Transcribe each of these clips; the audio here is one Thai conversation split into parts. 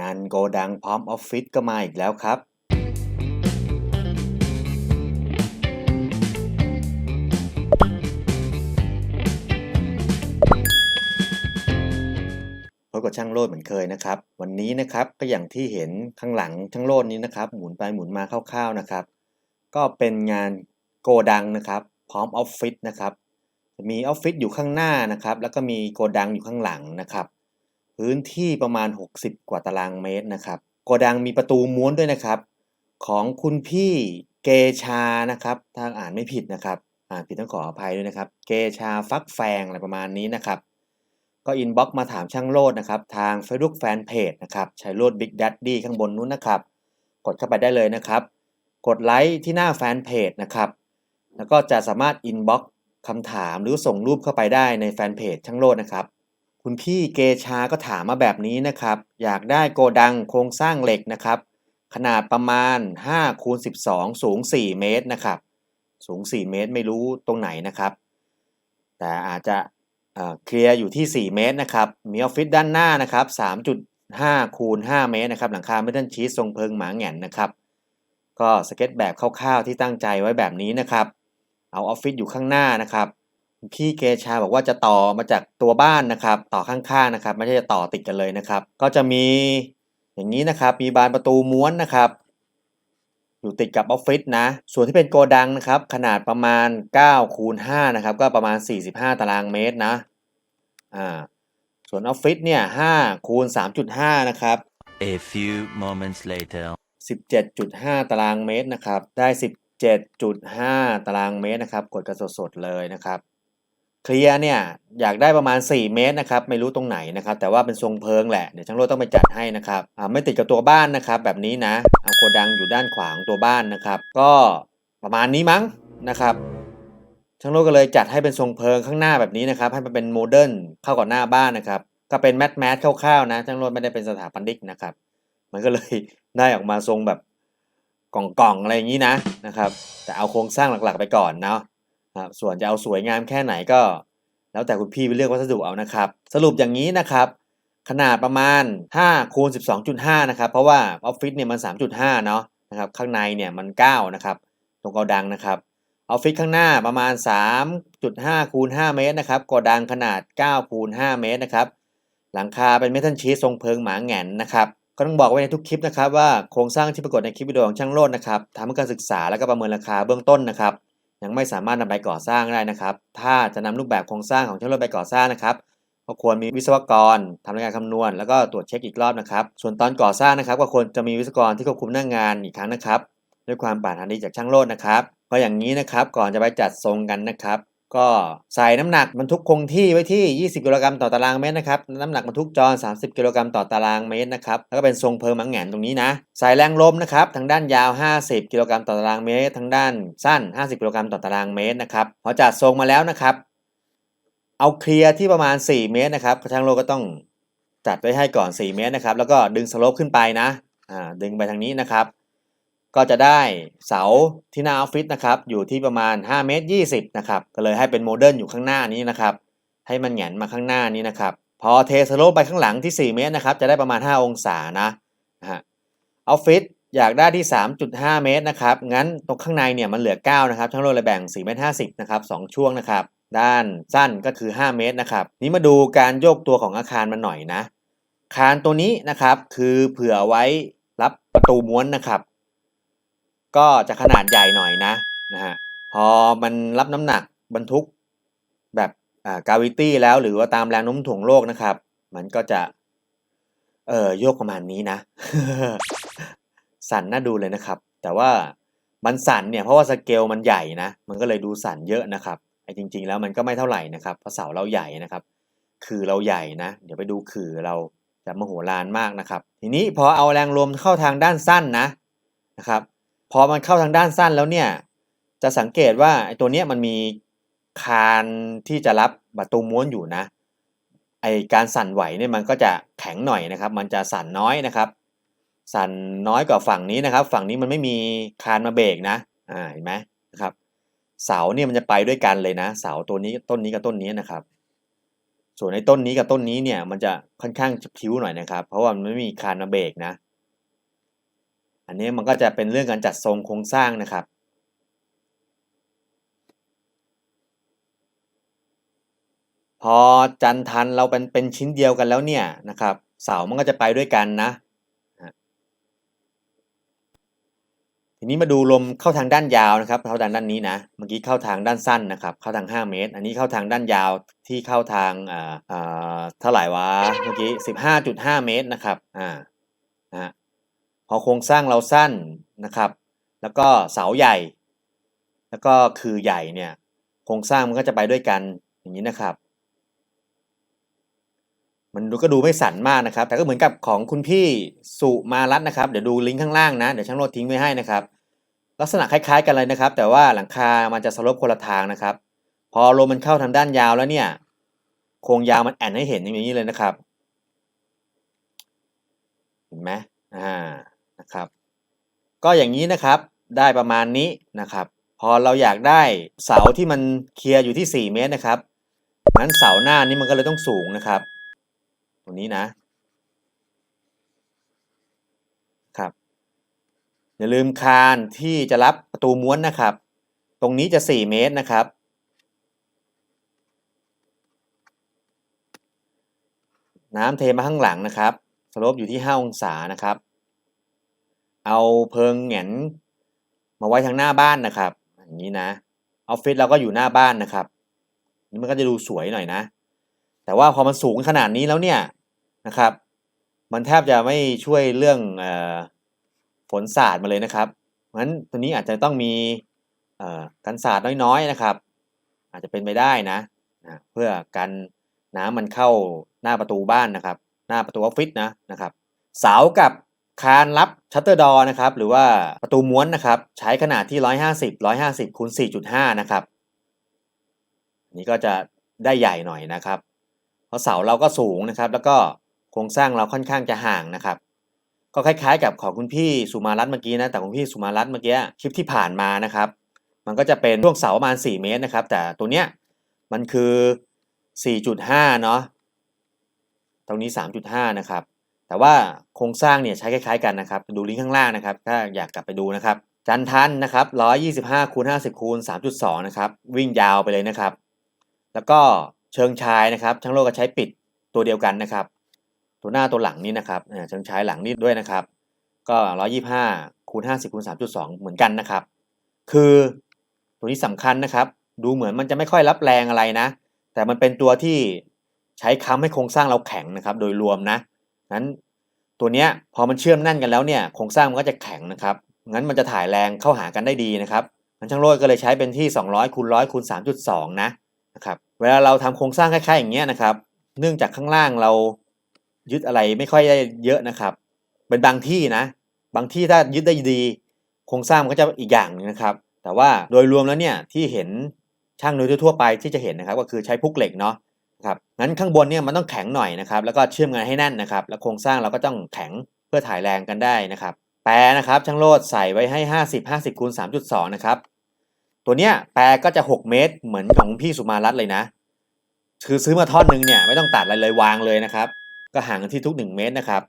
งานโกดังพร้อมออฟฟิศก็มาอีกแล้วครับ พบกับช่างโลดเหมือนเคยนะครับ วันนี้นะครับก็อย่างที่เห็นข้างหลังช่างโลดนี้นะครับ หมุนไปหมุนมาคร่าวๆนะครับ ก็เป็นงานโกดังนะครับ พร้อมออฟฟิศนะครับ มีออฟฟิศอยู่ข้างหน้านะครับ แล้วก็มีโกดังอยู่ข้างหลังนะครับ พื้นที่ประมาณ 60 กว่าตารางเมตรนะครับโกดังมีประตูม้วนด้วยนะครับ ของคุณพี่เกชานะครับทางอ่านไม่ผิดนะครับอ่านผิดต้องขออภัยด้วยนะครับ เกชาฟักแฟงอะไรประมาณนี้นะครับ ก็อินบ็อกมาถามช่างโลดนะครับ ทาง Facebook Fanpage นะครับชัยโลด Big Daddy ข้างบนนู้นนะครับ กดเข้าไปได้เลยนะครับ กดไลค์ที่หน้าแฟนเพจนะครับแล้วก็จะสามารถอินบ็อกคำถามหรือส่งรูปเข้าไปได้ในแฟนเพจช่างโลดนะครับ คุณพี่เกชาก็ถามมาแบบนี้นะครับ อยากได้โกดังโครงสร้างเหล็กนะครับ ขนาดประมาณ5คูณ12 สูง 4 เมตรนะครับ สูง 4 เมตรไม่รู้ตรงไหนนะครับ แต่อาจจะเเคลียร์อยู่ที่ 4 เมตรนะครับ มีออฟฟิศด้านหน้านะครับ3.5คูณ5เมตรนะครับ หลังคาเมทัลชีสทรงเพิงหมาแง่นนะครับ ก็สเก็ตแบบคร่าวๆที่ตั้งใจไว้แบบนี้นะครับ เอาออฟฟิศอยู่ข้างหน้านะครับ พี่เกชาบอกว่าจะต่อมาจากตัวบ้านนะครับ ต่อข้างๆนะครับ ไม่ใช่จะต่อติดกันเลยนะครับ ก็จะมีอย่างนี้นะครับ มีบานประตูม้วนนะครับ อยู่ติดกับออฟฟิศนะ ส่วนที่เป็นโกดังนะครับ ขนาดประมาณ9คูณ5นะครับ ก็ประมาณ 45 ตารางเมตรนะ อ่า ส่วนออฟฟิศเนี่ย5คูณ3.5 นะครับ A few moments later. 17.5 ตารางเมตรนะครับ ได้ 17.5 ตารางเมตรนะครับ กดกันสดๆเลยนะครับ เคลียร์เนี่ยอยากได้ประมาณ 4 เมตรนะครับไม่รู้ตรงไหนนะครับแต่ว่าเป็นทรงเพิงแหละเดี๋ยวช่างโรดต้องไปจัดให้นะครับอ่าไม่ติดกับตัวบ้านนะครับแบบนี้นะเอาโกดังอยู่ด้านขวาของตัวบ้านนะครับ ก็ประมาณนี้มั้งนะครับช่างโรดก็เลยจัดให้เป็นทรงเพิงข้างหน้าแบบนี้นะครับให้มันเป็นโมเดิร์นเข้ากับหน้าบ้านนะครับก็เป็นแมทแมทคร่าวๆนะช่างโรดไม่ได้เป็นสถาปนิกนะครับมันก็เลยได้ออกมาทรงแบบกล่องๆอะไรอย่างนี้นะนะครับแต่เอาโครงสร้างหลักๆไปก่อนเนาะ ครับส่วนจะเอาสวยงามแค่ไหนก็ แล้วแต่คุณพี่ไปเลือกวัสดุเอานะครับ สรุปอย่างนี้นะครับ ขนาดประมาณ5คูณ12.5 นะครับ เพราะว่าออฟฟิศเนี่ยมัน 3.5 เนาะนะครับข้างในเนี่ยมัน 9 นะครับตรงโกดังนะครับออฟฟิศข้างหน้าประมาณ 3.5คูณ5เมตรนะครับโกดังขนาด9คูณ5เมตรนะครับหลังคาเป็นเมทัลชีสทรงเพิงหมาแหง่นนะครับก็ต้องบอกไว้ในทุกคลิปนะครับว่าโครงสร้างที่ปรากฏในคลิปวิดีโอของช่างโลดนะครับทำเพื่อการศึกษาและก็ประเมินราคาเบื้องต้นนะครับ ยังไม่สามารถนำไปก่อสร้างได้นะครับ ถ้าจะนำรูปแบบโครงสร้างของช่างโลดไปก่อสร้างนะครับก็ควรมีวิศวกรทำรายการคำนวณ แล้วก็ตรวจเช็คอีกรอบนะครับ ส่วนตอนก่อสร้างนะครับก็ควรจะมีวิศวกรที่ควบคุมหน้างงานอีกครั้งนะครับ ด้วยความปรารถนาดีจากช่างโลดนะครับ ก็อย่างนี้นะครับก่อนจะไปจัดทรงกันนะครับ ก็ใส่น้ำหนักบรรทุกคงที่ไว้ที่ 20 กิโลกรัมต่อตารางเมตรนะครับ น้ำหนักบรรทุกจร30 กิโลกรัมต่อตารางเมตรนะครับ แล้วก็เป็นทรงเพลิงมังแหงนตรงนี้นะ ใส่แรงลมนะครับ ทางด้านยาว 50 กิโลกรัมต่อตารางเมตร ทางด้านสั้น 50 กิโลกรัมต่อตารางเมตรนะครับ พอจัดทรงมาแล้วนะครับ เอาเคลียร์ที่ประมาณ 4 เมตรนะครับช่างโลก็ต้องจัดไว้ให้ก่อน 4 เมตรนะครับ แล้วก็ดึงสโลปขึ้นไปนะ อ่า ดึงไปทางนี้นะครับ ก็จะได้เสาที่หน้าออฟฟิศนะครับอยู่ที่ประมาณ5เมตร20นะครับก็เลยให้เป็นโมเดิร์นอยู่ข้างหน้านี้นะครับให้มันแหงนมาข้างหน้านี้นะครับพอเทสโลปไปข้างหลังที่ 4 เมตรนะครับจะได้ประมาณ 5 องศานะฮะออฟฟิศอยากได้ที่ 3.5 เมตรนะครับงั้นตรงข้างในเนี่ยมันเหลือ 9 นะครับช่างโลเลยแบ่ง4เมตร50นะครับ2ช่วงนะครับด้านสั้นก็คือ 5 เมตรนะครับนี้มาดูการโยกตัวของอาคารมันหน่อยนะอาคารตัวนี้นะครับคือเผื่อไว้รับประตูม้วนนะครับ ก็จะขนาดใหญ่หน่อยนะนะฮะพอมันรับน้ำหนักบรรทุกแบบอ่ากาวิตี้แล้วหรือว่าตามแรงโน้มถ่วงโลกนะครับ มันก็จะ เอ่อโยกประมาณนี้นะ สั่นน่าดูเลยนะครับ แต่ว่ามันสั่นเนี่ยเพราะว่าสเกลมันใหญ่นะ มันก็เลยดูสั่นเยอะนะครับไอ้จริง ๆ แล้วมันก็ไม่เท่าไหร่นะครับเพราะเสาเราใหญ่นะครับ คือเราใหญ่นะ เดี๋ยวไปดูคือเราจะมโหฬารมากนะครับ ทีนี้พอเอาแรงลมเข้าทางด้านสั้นนะนะครับ อมันเข้าทางด้านสั้นแล้วเนี่ยจะสังเกตว่าไอ้ตัวเนี้ยมันมีคานที่จะรับประตูม้วนอยู่นะไอการสั่นไหวเนี่ยมันก็จะแข็งหน่อยนะครับ มันจะสั่นน้อยนะครับ สั่นน้อยกว่าฝั่งนี้นะครับ ฝั่งนี้มันไม่มีคานมาเบรกนะอ่าเห็นไหมนะครับ เสาเนี่ยมันจะไปด้วยกันเลยนะ เสาตัวนี้ต้นนี้กับต้นนี้นะครับ ส่วนในต้นนี้กับต้นนี้เนี่ยมันจะค่อนข้างจะพิ้วหน่อยนะครับ เพราะว่ามันไม่มีคานมาเบรกนะ อันนี้มันก็จะเป็นเรื่องการจัดทรงโครงสร้างนะครับ พอจันทันเราเป็นเป็นชิ้นเดียวกันแล้วเนี่ยนะครับ เสามันก็จะไปด้วยกันนะ ทีนี้มาดูลมเข้าทางด้านยาวนะครับ เข้าทางด้านนี้นะ เมื่อกี้เข้าทางด้านสั้นนะครับ เข้าทาง 5 เมตร อันนี้เข้าทางด้านยาวที่เข้าทางอ่าอ่าเท่าไหร่วะ เมื่อกี้ 15.5 เมตรนะครับ อ่า นะฮะ พอโครงสร้างเราสั้นนะครับ แล้วก็เสาใหญ่ แล้วก็คือใหญ่เนี่ยโครงสร้างมันก็จะไปด้วยกันอย่างนี้นะครับ มันดูก็ดูไม่สั่นมากนะครับ แต่ก็เหมือนกับของคุณพี่สุมารัตนะครับ เดี๋ยวดูลิงก์ข้างล่างนะเดี๋ยวช่างโรดทิ้งไว้ให้นะครับ ลักษณะคล้ายๆกันเลยนะครับ แต่ว่าหลังคามันจะสลบคนละทางนะครับ พอลมมันเข้าทางด้านยาวแล้วเนี่ยโครงยาวมันแอนให้เห็นอย่างนี้เลยนะครับเห็นไหมอ่า นะครับ ก็อย่างนี้นะครับได้ประมาณนี้นะครับ พอเราอยากได้เสาที่มันเคลียร์อยู่ที่ 4 เมตรนะครับงั้นเสาหน้านี้มันก็เลยต้องสูงนะครับตรงนี้นะครับ อย่าลืมคานที่จะรับประตูม้วนนะครับ ตรงนี้จะ 4 เมตรนะครับน้ำเทมาข้างหลังนะครับ สโลปอยู่ที่ 5 องศานะครับ เอาเพิงแหงนมาไว้ทางหน้าบ้านนะครับ อย่างนี้นะออฟฟิศเราก็อยู่หน้าบ้านนะครับนี่มันก็จะดูสวยหน่อยนะ แต่ว่าพอมันสูงขนาดนี้แล้วเนี่ยนะครับ มันแทบจะไม่ช่วยเรื่องเออฝนสาดมาเลยนะครับงั้นตัวนี้อาจจะต้องมีเอ่อกันสาดน้อยๆนะครับ อาจจะเป็นไปได้นะนะเพื่อกันน้ำมันเข้าหน้าประตูบ้านนะครับ หน้าประตูออฟฟิศนะนะครับ เสากับ คานรับชัตเตอร์ดอนะครับหรือว่าประตูม้วนนะครับใช้ขนาดที่ 150 150คูณ4.5 นะครับนี่ก็จะได้ใหญ่หน่อยนะครับเพราะเสาเราก็สูงนะครับ แล้วก็โครงสร้างเราค่อนข้างจะห่างนะครับ ก็คล้ายๆ กับของคุณพี่สุมารัตเมื่อกี้นะแต่ของพี่สุมารัตเมื่อกี้คลิปที่ผ่านมานะครับ มันก็จะเป็นช่วงเสาประมาณ 4 เมตรนะครับ แต่ตัวเนี้ยมันคือ 4.5 เนาะตรงนี้ 3.5 นะครับ แต่ว่าโครงสร้างเนี่ยใช้คล้ายๆกันนะครับ ดูลิงก์ข้างล่างนะครับ ถ้าอยากกลับไปดูนะครับ จันทันนะครับ125คูณ50คูณ3.2นะครับ วิ่งยาวไปเลยนะครับ แล้วก็เชิงชายนะครับช่างโลกก็ใช้ปิดตัวเดียวกันนะครับ ตัวหน้าตัวหลังนี่นะครับเชิงชายหลังนี่ด้วยนะครับ ก็125คูณ50คูณ3.2 เหมือนกันนะครับ คือตัวนี้สำคัญนะครับ ดูเหมือนมันจะไม่ค่อยรับแรงอะไรนะ แต่มันเป็นตัวที่ใช้ค้ำให้โครงสร้างเราแข็งนะครับ โดยรวมนะ นั้นตัวเนี้ยพอมันเชื่อมแน่นกันแล้วเนี่ยโครงสร้างมันก็จะแข็งนะครับงั้นมันจะถ่ายแรงเข้าหากันได้ดีนะครับงั้นช่างโลดก็เลยใช้เป็นที่ 200คูณ100คูณ3.2 นะนะครับเวลาเราทำโครงสร้างคล้ายๆอย่างเงี้ยนะครับ เนื่องจากข้างล่างเรายึดอะไรไม่ค่อยได้เยอะนะครับ เป็นบางที่นะ บางที่ถ้ายึดได้ดี โครงสร้างมันก็จะอีกอย่างหนึงนะครับ แต่ว่าโดยรวมแล้วเนี่ยที่เห็นช่างโดยทั่วไปที่จะเห็นนะครับ ก็คือใช้พุกเหล็กเนาะ ครับงั้นข้างบนเนี่ยมันต้องแข็งหน่อยนะครับแล้วก็เชื่อมกันให้แน่นนะครับ แล้วโครงสร้างเราก็ต้องแข็งเพื่อถ่ายแรงกันได้นะครับแปรนะครับช่างโลดใส่ไว้ให้ 50 50คูณ3.2 นะครับ ตัวเนี้ยแปรก็จะ 6 เมตร เหมือนของพี่สุมารัตเลยนะ คือซื้อมาท่อนหนึ่งเนี่ยไม่ต้องตัดอะไรเลยวางเลยนะครับ ก็ห่างกันที่ทุก 1 เมตรนะครับ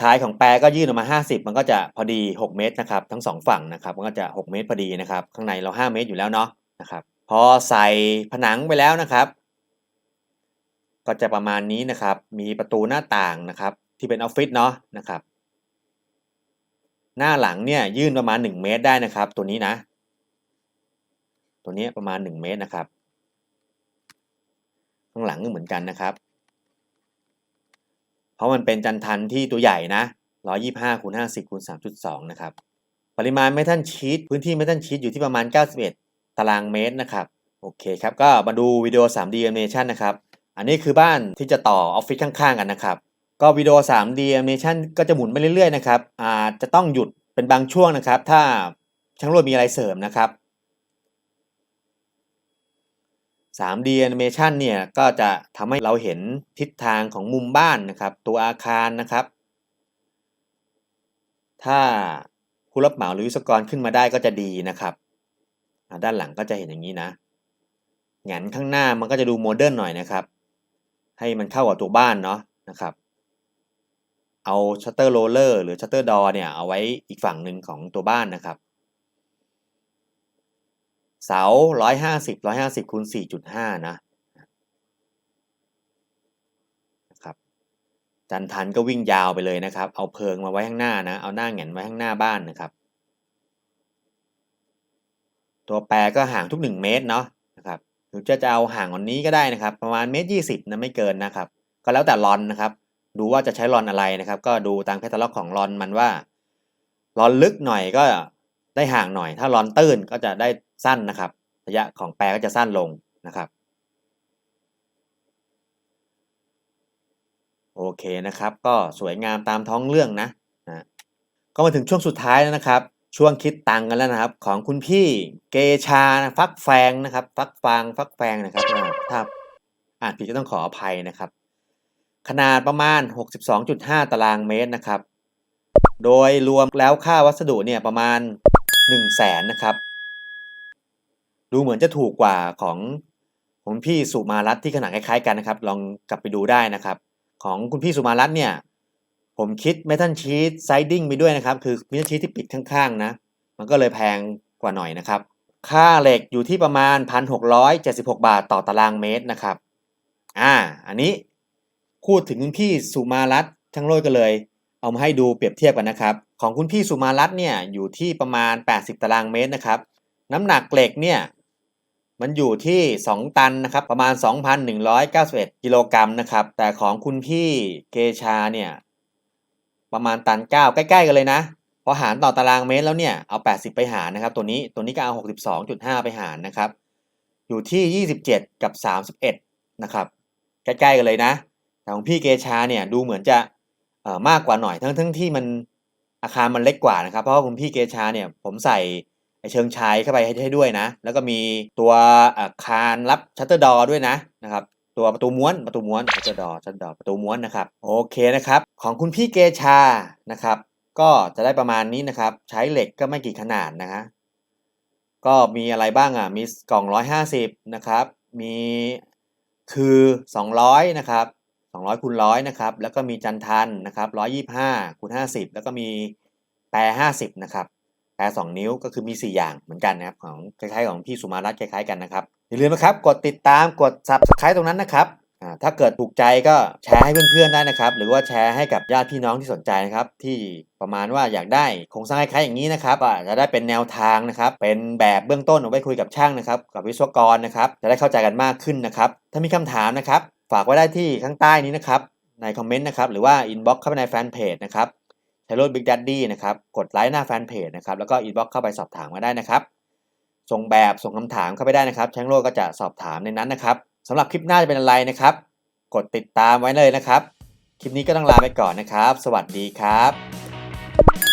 ชายของแปรก็ยื่นออกมา 50 มันก็จะพอดี 6 เมตรนะครับทั้ง 2 ฝั่งนะครับมันก็จะ 6 เมตรพอดีนะครับ ข้างในเรา 5 เมตรอยู่แล้วเนาะนะครับพอใส่ผนังไปแล้วนะครับ ก็จะประมาณนี้นะครับ มีประตูหน้าต่างนะครับ ที่เป็นออฟฟิศเนาะนะครับ หน้าหลังเนี่ยยื่นประมาณ 1 เมตรได้นะครับ ตัวนี้นะ ตัวนี้ประมาณ 1 เมตรนะครับ ข้างหลังก็เหมือนกันนะครับ เพราะมันเป็นจันทันที่ตัวใหญ่นะ125คูณ50คูณ3.2 นะครับ ปริมาณเมทัลชีตพื้นที่เมทัลชีตอยู่ที่ประมาณ 91 ตารางเมตรนะครับ โอเคครับ ก็มาดูวิดีโอ 3D animation นะครับ อันนี้คือบ้านที่จะต่อออฟฟิศข้างๆกันนะครับ ก็วิดีโอ 3D animation ก็จะหมุนไปเรื่อยๆนะครับอาจจะต้องหยุดเป็นบางช่วงนะครับ ถ้าช่างรวดมีอะไรเสริมนะครับ 3D animation เนี่ยก็จะทำให้เราเห็นทิศทางของมุมบ้านนะครับ ตัวอาคารนะครับ ถ้าผู้รับเหมาหรือวิศวกรขึ้นมาได้ก็จะดีนะครับ ด้านหลังก็จะเห็นอย่างนี้นะแหงนข้างหน้ามันก็จะดูโมเดิร์นหน่อยนะครับ ให้มันเข้ากับตัวบ้านเนาะนะครับ เอาชัตเตอร์โรลเลอร์หรือชัตเตอร์ดอเนี่ยเอาไว้อีกฝั่งหนึ่งของตัวบ้านนะครับ เสาร้อยห้าสิบร้อยห้าสิบคูณสี่จุดห้านะนะครับจันทันก็วิ่งยาวไปเลยนะครับ เอาเพิงมาไว้ข้างหน้านะ เอาหน้าแหงนไว้ข้างหน้าบ้านนะครับ ตัวแปรก็ห่างทุกหนึ่งเมตรเนาะ หรือจะจะเอาห่างกว่านี้ก็ได้นะครับ ประมาณเมตรยี่สิบนะไม่เกินนะครับ ก็แล้วแต่รอนนะครับ ดูว่าจะใช้รอนอะไรนะครับ ก็ดูตามแคตตาล็อกของรอนมันว่ารอนลึกหน่อยก็ได้ห่างหน่อย ถ้ารอนตื้นก็จะได้สั้นนะครับ ระยะของแปรก็จะสั้นลงนะครับโอเคนะครับ ก็สวยงามตามท้องเรื่องนะนะก็มาถึงช่วงสุดท้ายแล้วนะครับ ช่วงคิดตังกันแล้วนะครับ ของคุณพี่เกชาฟักแฟงนะครับ ฟักฟางฟักแฟงนะครับอ่าถ้าอ่านผิดก็ต้องขออภัยนะครับ ขนาดประมาณ 62.5 ตารางเมตรนะครับ โดยรวมแล้วค่าวัสดุเนี่ยประมาณ 1 0 0 0 0แสนนะครับ ดูเหมือนจะถูกกว่าของของพี่สุมารัตที่ขนาดคล้ายๆกันนะครับ ลองกลับไปดูได้นะครับ ของคุณพี่สุมารัตเนี่ย ผมคิดเมทัลชีตไซดิ้งไปด้วยนะครับ คือเมทัลชีตที่ปิดข้างๆนะ มันก็เลยแพงกว่าหน่อยนะครับ ค่าเหล็กอยู่ที่ประมาณ 1,676 บาทต่อตารางเมตรนะครับ อ่า อันนี้พูดถึงคุณพี่สุมารัตน์ช่างโรยกันเลย เอามาให้ดูเปรียบเทียบกันนะครับ ของคุณพี่สุมารัตเนี่ยอยู่ที่ประมาณ 80 ตารางเมตรนะครับ น้ำหนักเหล็กเนี่ยมันอยู่ที่ 2 ตันนะครับ ประมาณ 2,191กิโลกรัมนะครับ แต่ของคุณพี่เกชาเนี่ย ประมาณตัน9ใกล้ๆกันเลยนะ พอหารต่อตารางเมตรแล้วเนี่ยเอา 80 ไปหารนะครับ ตัวนี้ตัวนี้ก็เอา 62.5 ไปหารนะครับ อยู่ที่ 27 กับ 31 นะครับ ใกล้ๆกันเลยนะ แต่ของพี่เกชาเนี่ยดูเหมือนจะมากกว่าหน่อยทั้งทั้งที่มันอาคารมันเล็กกว่านะครับ เพราะว่าคุณพี่เกชาเนี่ยผมใส่เชิงชายเข้าไปให้ให้ด้วยนะ แล้วก็มีตัวอาคารรับชัตเตอร์ดอด้วยนะนะครับ ตัวประตูม้วนประตูม้วนชัตเตอร์ดอชัตเตอร์ดอประตูม้วนนะครับโอเคนะครับของคุณพี่เกชานะครับ ก็จะได้ประมาณนี้นะครับ ใช้เหล็กก็ไม่กี่ขนาดนะฮะก็มีอะไรบ้างอะมีกล่อง 150 นะครับ มีคือ 200 นะครับ 200คูณร้อยนะครับ แล้วก็มีจันทันนะครับ 125คูณ50 แล้วก็มีแปร 50 นะครับ แปร 2 นิ้วก็คือมี 4 อย่างเหมือนกันนะครับ ของคล้ายๆของพี่สุมารัตน์คล้ายๆกันนะครับ อย่าลืมนะครับ กดติดตามกด subscribe ตรงนั้นนะครับถ้าเกิดถูกใจก็แชร์ให้เพื่อนๆได้นะครับ หรือว่าแชร์ให้กับญาติพี่น้องที่สนใจนะครับ ที่ประมาณว่าอยากได้โครงสร้างคล้ายๆอย่างนี้นะครับจะได้เป็นแนวทางนะครับ เป็นแบบเบื้องต้นเอาไว้คุยกับช่างนะครับ กับวิศวกรนะครับ จะได้เข้าใจกันมากขึ้นนะครับ ถ้ามีคำถามนะครับ ฝากไว้ได้ที่ข้างใต้นี้นะครับ ในคอมเมนต์นะครับ หรือว่าอินบ็อกเข้าไปในแฟนเพจนะครับใช้รถ Big Daddy นะครับ กดไลค์หน้าแฟนเพจนะครับ แล้วก็อินบ็อกเข้าไปสอบถามมาได้นะครับ ส่งแบบส่งคำถามเข้าไปได้นะครับแชงโลกก็จะสอบถามในนั้นนะครับสำหรับคลิปหน้าจะเป็นอะไรนะครับ กดติดตามไว้เลยนะครับ คลิปนี้ก็ต้องลาไปก่อนนะครับ สวัสดีครับ